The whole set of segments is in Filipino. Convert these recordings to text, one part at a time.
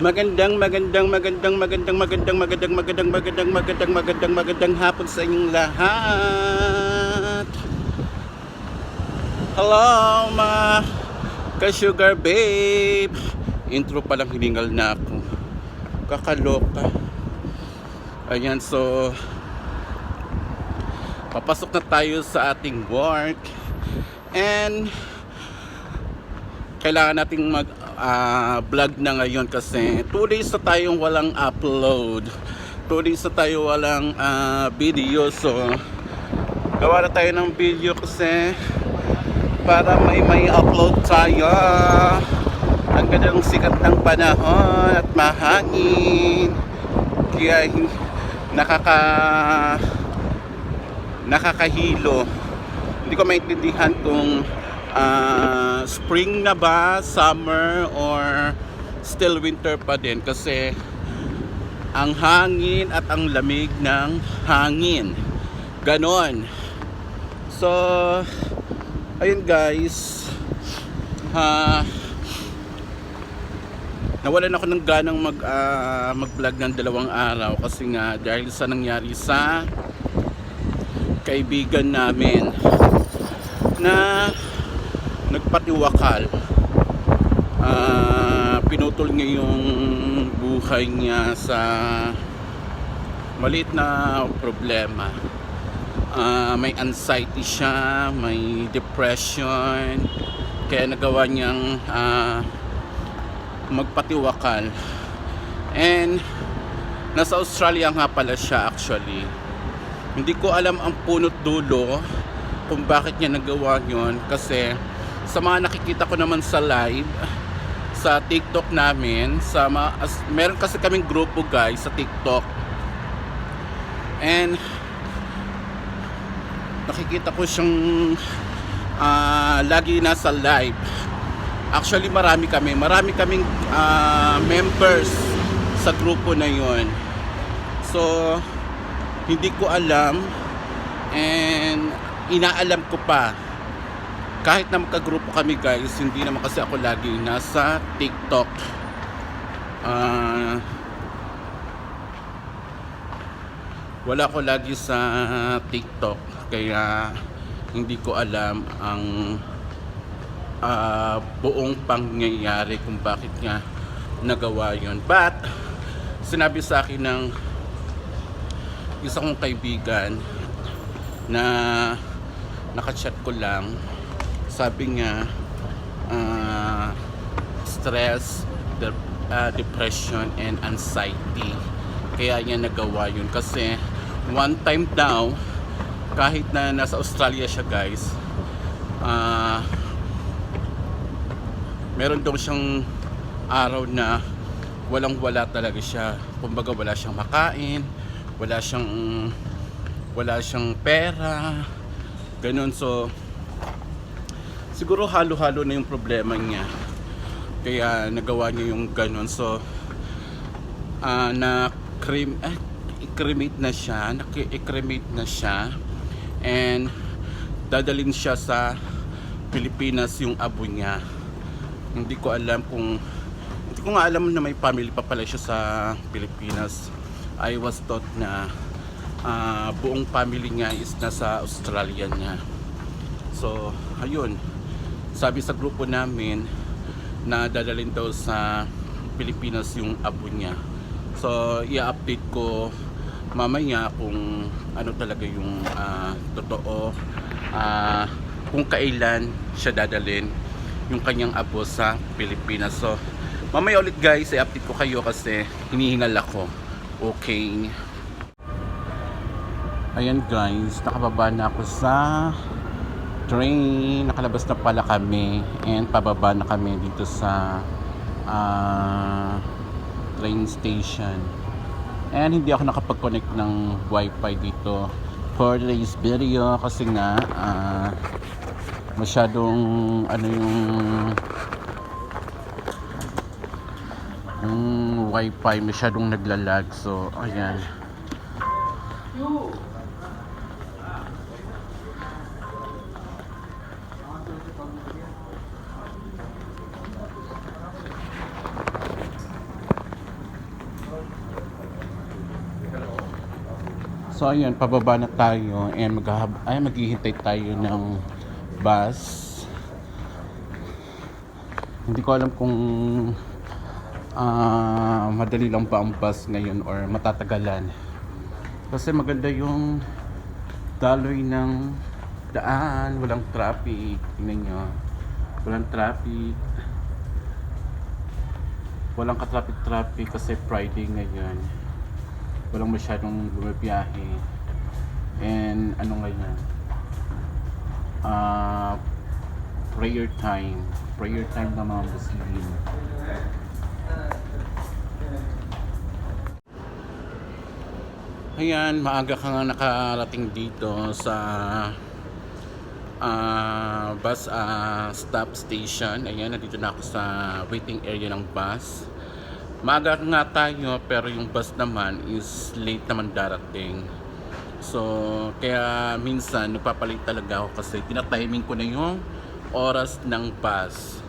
Magandang, magandang, magandang, magandang, magandang, magandang, magandang, magandang, magandang, magandang, magandang hapon sa inyong lahat. Hello, mga ka-sugar babe. Intro pa lang hiningal na ako. Kakaloka. Ayan, so papasok na tayo sa ating work. And kailangan nating mag ah, vlog na ngayon kasi 2 days na tayong walang upload. 2 days na tayo walang ah, video. So gawa na tayo ng video kasi para may may upload tayo. Ang ganda ng sikat ng panahon at mahangin. Kaya nakaka nakakahilo. Hindi ko maintindihan kung ah, spring na ba, summer, or still winter pa din kasi ang hangin at ang lamig ng hangin. Ganon. So, ayun guys. Ha, nawalan ako ng ganang mag, ah, mag-vlog ng dalawang araw kasi nga dahil sa nangyari sa kaibigan namin na nagpatiwakal. Ah, pinutol niya yung buhay niya sa maliit na problema. Ah, may anxiety siya may depression. Kaya nagawa niyang ah, magpatiwakal. And nasa Australia nga pala siya actually. Hindi ko alam ang punot dulo kung bakit niya nagawa yon kasi sa mga nakikita ko naman sa live sa TikTok namin sa ma- as, meron kasi kaming grupo guys sa TikTok. And nakikita ko siyang ah, lagi nasa live. Actually marami kami. Marami kaming ah, members sa grupo na yon so hindi ko alam and inaalam ko pa kahit na magkagrupo kami guys hindi naman kasi ako lagi nasa TikTok. Ah, wala ko lagi sa TikTok kaya hindi ko alam ang ah, buong pangyayari kung bakit nga nagawa yon but sinabi sa akin ng isa kong kaibigan na nakachat ko lang sabi niya ah, stress de- ah, depression and anxiety. Kaya niya nagawa yun. Kasi one time daw kahit na nasa Australia siya guys ah meron daw siyang araw na walang wala talaga siya. Kumbaga wala siyang makain wala siyang wala siyang pera ganun. So siguro halo-halo na yung problema niya. Kaya nagawa niya yung ganun. So ah na cream eh, i-cremate na siya naki-cremate na siya. And dadalhin siya sa Pilipinas yung abo niya. Hindi ko alam kung hindi ko nga alam na may family pa pala siya sa Pilipinas. I was taught na ah, buong family niya is nasa Australia niya so ayun sabi sa grupo namin na dadalhin daw sa Pilipinas yung abo niya. So i-update ko mamaya kung ano talaga yung ah, totoo. Ah, kung kailan siya dadalhin yung kanyang abo sa Pilipinas. So mamaya ulit guys i-update ko kayo kasi hinihingal ako. Okay. Ayan guys nakababa na ako sa train nakalabas na pala kami and pababa na kami dito sa ah, train station. And hindi ako nakapag-connect ng wifi dito for today's video kasi nga ah, masyadong ano yung yung wifi masyadong naglalag. So ayan So ayun, pababa na tayo and maghahab ay maghihintay tayo ng bus. Hindi ko alam kung ah, madali lang ba ang bus ngayon or matatagalan. Kasi maganda yung daloy ng daan, walang traffic. Tingnan nyo. Walang traffic. Walang ka-traffic-traffic kasi Friday ngayon. Walang masyadong bumabiyahe. And ano ngayon? Ah, prayer time. Prayer time ng mga Muslim. Ayan, maaga ka nga nakarating dito sa ah, bus ah, stop station. Ayan, nandito na ako sa waiting area ng bus. Maaga nga tayo pero yung bus naman is late naman darating. So, kaya minsan nagpapalit talaga ako kasi tinatiming ko na yung oras ng bus.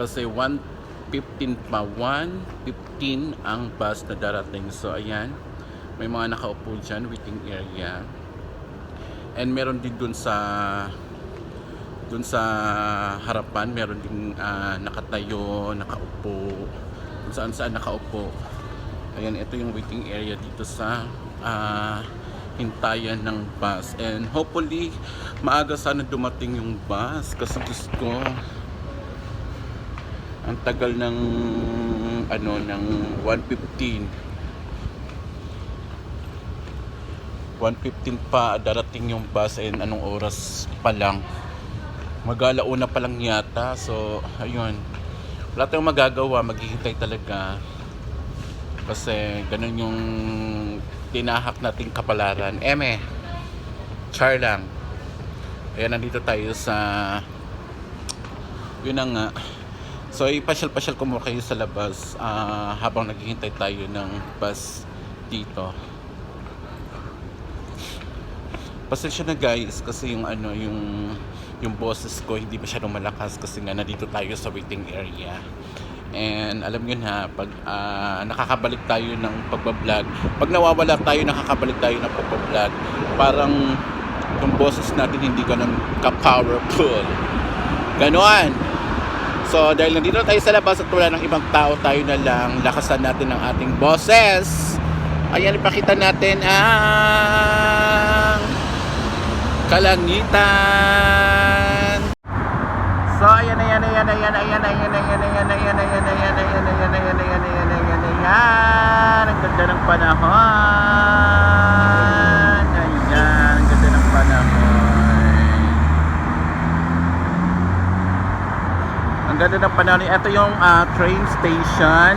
Kasi 1.15 pa, 1.15 ang bus na darating. So, ayan, may mga nakaupo dyan, waiting area. And meron din dun sa dun sa harapan, meron din ah, nakatayo, nakaupo, kung saan saan nakaupo. Ayan, ito yung waiting area dito sa ah, hintayan ng bus. And hopefully, maaga sana dumating yung bus kasi gusto ko ang tagal ng ano ng 115 1.15 pa darating yung bus and anong oras pa lang magalauna pa lang yata so ayun wala tayong magagawa maghihintay talaga. Kasi ganun yung tinahak nating kapalaran. Eme char lang. Ayan nandito tayo sa yun na nga. So ipasyal-pasyal ko muna kayo sa labas ah, habang naghihintay tayo ng bus dito. Pasensya na guys kasi yung ano yung yung boses ko hindi masyadong malakas kasi nga nandito tayo sa waiting area. And alam nyo na pag ah, nakakabalik tayo ng pagbablog pag nawawala tayo nakakabalik tayo ng pagbablog parang yung boses natin hindi ganun ka-powerful. Ganon. So dahil nandito tayo sa labas at wala ng ibang tao tayo na lang lakasan natin ang ating boses. Ayan ipakita natin ang kalangitan. So, ayan, ayan, ayan, ayan, ayan, ayan, ayan, ayan, ayan, ayan, ayan, ayan, ayan, ayan, ayan, ayan, ayan, ayan. Ang ganda ng panahon. Ayan, ang ganda ng panahon. Ang ganda ng panahon. Ito yung ah, train station.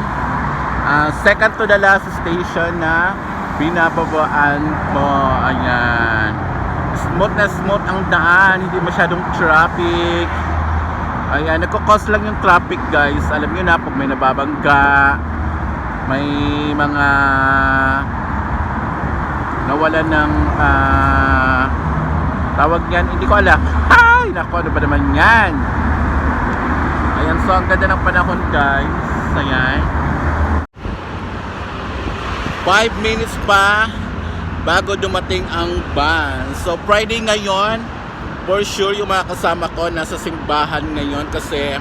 Ah, second to the last station na binababaan ko. Ayan smooth na smooth ang daan, hindi masyadong traffic. Ayan, nagkakos lang yung traffic guys. Alam nyo na, pag may nababangga, may mga nawalan ng ah, tawag yan, hindi ko alam. Ay, nako, ano ba naman yan? Ayan, so ang ganda ng panahon guys. Ayan. 5 minutes pa bago dumating ang van. So Friday ngayon, for sure yung mga kasama ko nasa simbahan ngayon kasi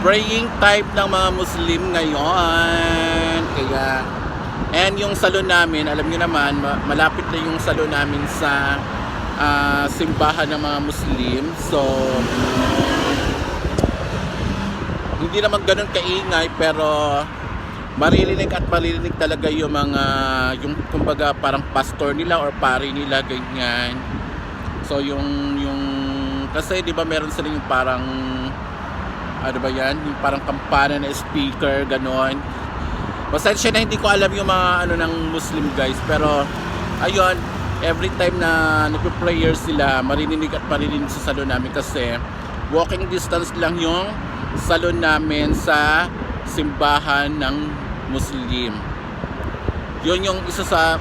praying type ng mga Muslim ngayon. Kaya and yung salon namin, alam niyo naman, ma- malapit na yung salon namin sa ah, simbahan ng mga Muslim. So hindi naman ganun kaingay pero maririnig at maririnig talaga yung mga yung kumbaga parang pastor nila or pari nila ganyan so yung yung kasi di ba meron sila yung parang ano ba yan yung parang kampana na speaker ganon pasensya na hindi ko alam yung mga ano ng muslim guys pero ayun every time na nagpe-prayer sila maririnig at maririnig sa salon namin kasi walking distance lang yung salon namin sa simbahan ng Muslim. Yun yung isa sa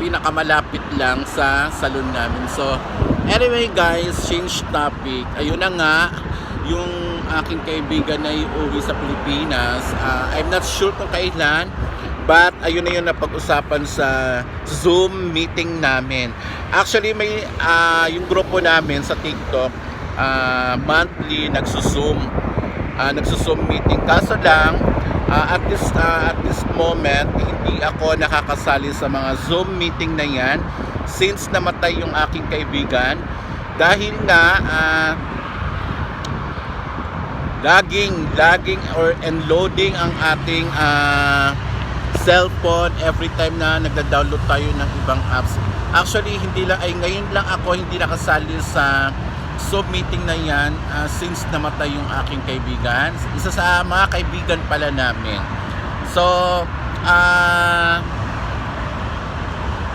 pinakamalapit lang sa salon namin. So, anyway guys, change topic. Ayun na nga, yung aking kaibigan na iuwi sa Pilipinas. Ah, I'm not sure kung kailan, But ayun na yung napag-usapan sa Zoom meeting namin. Actually may ah, yung grupo namin sa TikTok ah, monthly nagsusum uh, nagsusum meeting. Kaso lang ah, at this ah, at this moment hindi ako nakakasali sa mga Zoom meeting na yan since namatay yung aking kaibigan dahil nga ah, laging laging or enloading ang ating ah, cellphone every time na nagda-download tayo ng ibang apps. Actually, hindi lang ay ngayon lang ako hindi nakasali sa Meeting na yan ah, since namatay yung aking kaibigan. Isa sa mga kaibigan pala namin. So, ah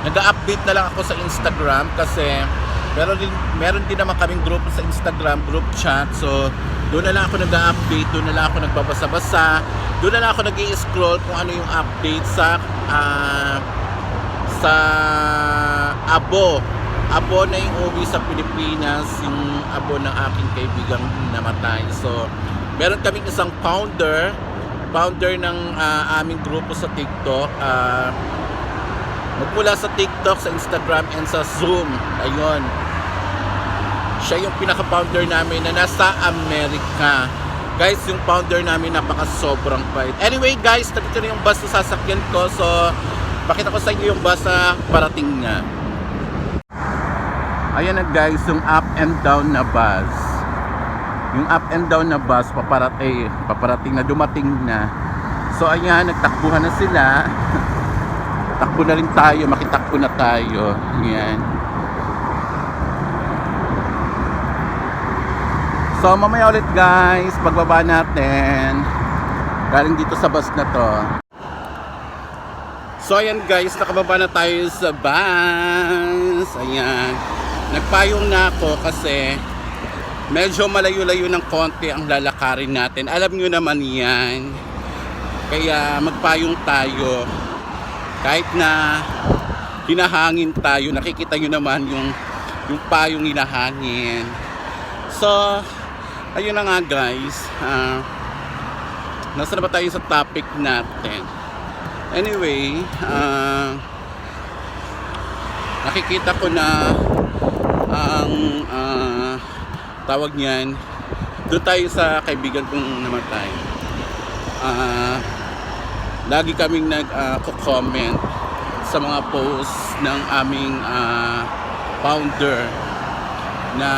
nag-update na lang ako sa Instagram kasi meron din, meron din naman kaming group sa Instagram, group chat. So, doon na lang ako nag-update, doon na lang ako nagbabasa-basa, doon na lang ako nag scroll kung ano yung update sa ah, sa abo. Abo na yung uwi sa Pilipinas, yung abo ng aking kaibigang namatay. So, meron kaming isang founder, founder ng ah, aming grupo sa TikTok. ah magmula sa TikTok, sa Instagram, and sa Zoom. Ayun. Siya yung pinaka-founder namin na nasa Amerika. Guys, yung founder namin napaka sobrang bait. Anyway, guys, nandito na yung bus na sasakyan ko. So, pakita ko sa inyo yung bus na parating na. Ayan na guys, yung up and down na bus. Yung up and down na bus, paparating, paparating na, dumating na. So, ayan, nagtakbuhan na sila. takbo na rin tayo, makitakbo na tayo. Yan. So mamaya ulit guys, pagbaba natin. Galing dito sa bus na to. So ayan guys, nakababa na tayo sa bus. Ayan. Nagpayong na ako kasi medyo malayo-layo ng konti ang lalakarin natin. Alam nyo naman yan. Kaya magpayong tayo kahit na hinahangin tayo, nakikita nyo naman yung yung payong hinahangin. So, ayun na nga guys. Uh, nasa na ba tayo sa topic natin? Anyway, uh, nakikita ko na ang uh, tawag niyan doon tayo sa kaibigan kong namatay. Ah, uh, lagi kaming nag-comment sa mga posts ng aming uh, founder na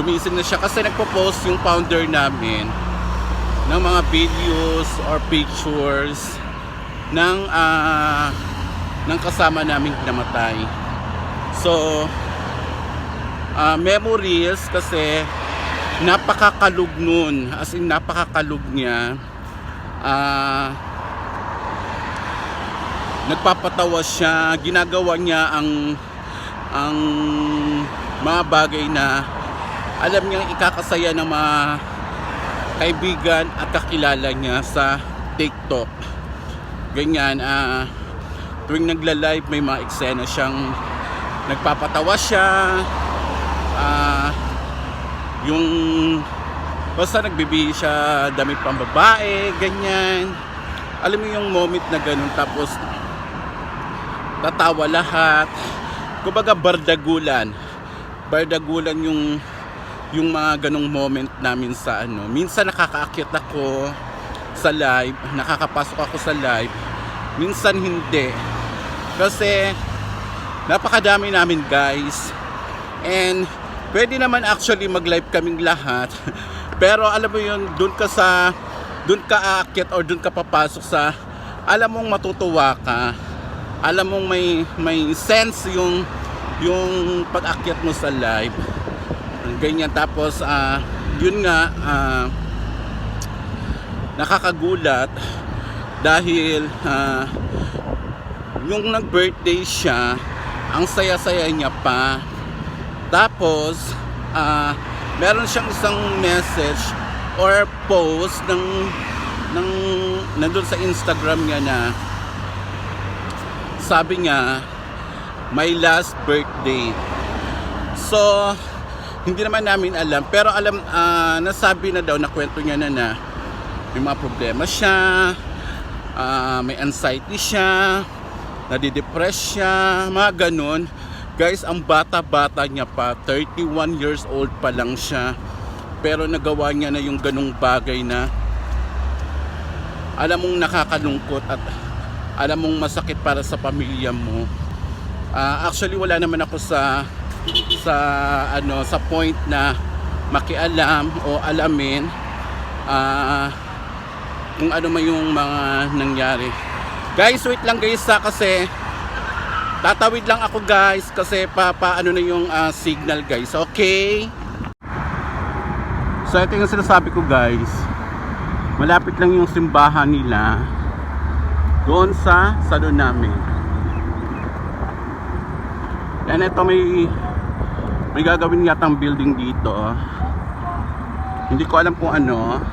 gumising na siya kasi nagpo-post yung founder namin ng mga videos or pictures ng uh, ng kasama naming namatay. So uh, memories kasi napakakalug nun. As in napakakalug niya. Ah nagpapatawa siya, ginagawa niya ang ang mga bagay na alam niyang ikakasaya ng mga kaibigan at kakilala niya sa TikTok. Ganyan, ah tuwing nagla-live may mga eksena siyang nagpapatawa siya. Ah yung basta nagbibigay siya damit pang babae, ganyan. Alam mo yung moment na ganun tapos tatawa lahat. Kumbaga bardagulan. Bardagulan yung yung mga ganong moment namin sa ano. Minsan nakakaakyat ako sa live, nakakapasok ako sa live. Minsan hindi. Kasi napakadami namin guys. And pwede naman actually mag-live kaming lahat. Pero alam mo yun, doon ka sa doon ka aakyat or doon ka papasok sa alam mong matutuwa ka. Alam mong may may sense yung yung pag-akyat mo sa live. Ganyan tapos ah yun nga ah, nakakagulat dahil ah, yung nag-birthday siya, ang saya-saya niya pa. Tapos ah meron siyang isang message or post ng ng nandun sa Instagram niya na sabi niya my last birthday so hindi naman namin alam pero alam ah, nasabi na daw na kwento niya na na may mga problema siya ah, may anxiety siya, nadidepress siya, mga ganun. Guys, ang bata-bata niya pa, 31 years old pa lang siya. Pero nagawa niya na yung ganung bagay na alam mong nakakalungkot at alam mong masakit para sa pamilya mo. Ah, actually wala naman ako sa sa ano sa point na makialam o alamin ah kung ano man yung mga nangyari. Guys, wait lang guys ha, kasi tatawid lang ako guys kasi pa, paano na yung ah, signal guys. Okay? So ito yung sinasabi ko guys. Malapit lang yung simbahan nila doon sa salon namin. Yan ito may may gagawin yatang building dito. Hindi ko alam kung ano.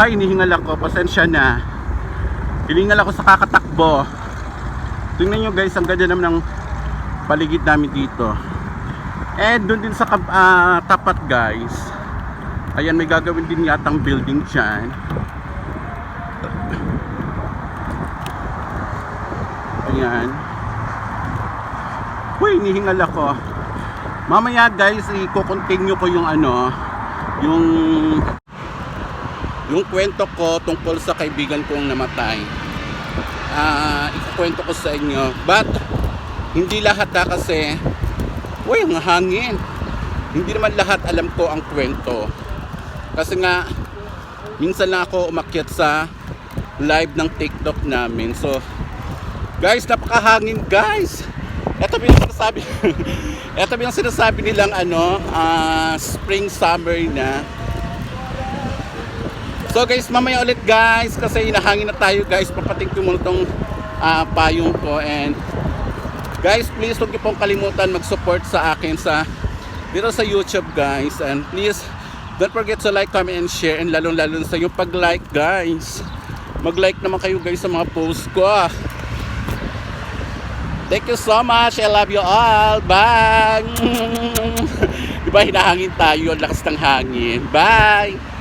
Hay, hinihingal ako. Pasensya na. Hiningal ako sa kakatakbo. Tingnan nyo guys, ang ganda naman ng paligid namin dito. And doon din sa ah, tapat guys. Ayan, may gagawin din yatang building dyan. Ayan. Uy, nihingal ako. Mamaya guys, i-continue ko yung ano, yung yung kwento ko tungkol sa kaibigan kong namatay. Ah, ikukwento ko sa inyo. But hindi lahat na kasi uy, ang hangin. Hindi naman lahat alam ko ang kwento. Kasi nga minsan lang ako umakyat sa live ng TikTok namin. So guys, napakahangin guys. Ito yung sinasabi. Ito yung sinasabi nilang ano, ah, spring summer na. So guys, mamaya ulit guys kasi inahangin na tayo guys. Papating muna tong ah, payong ko and guys, please huwag niyo pong kalimutan mag-support sa akin sa dito sa YouTube guys and please don't forget to like, comment and share and lalong-lalo sa yung pag-like guys. Mag-like naman kayo guys sa mga post ko. Thank you so much. I love you all. Bye. Di ba hinahangin tayo? Lakas ng hangin. Bye.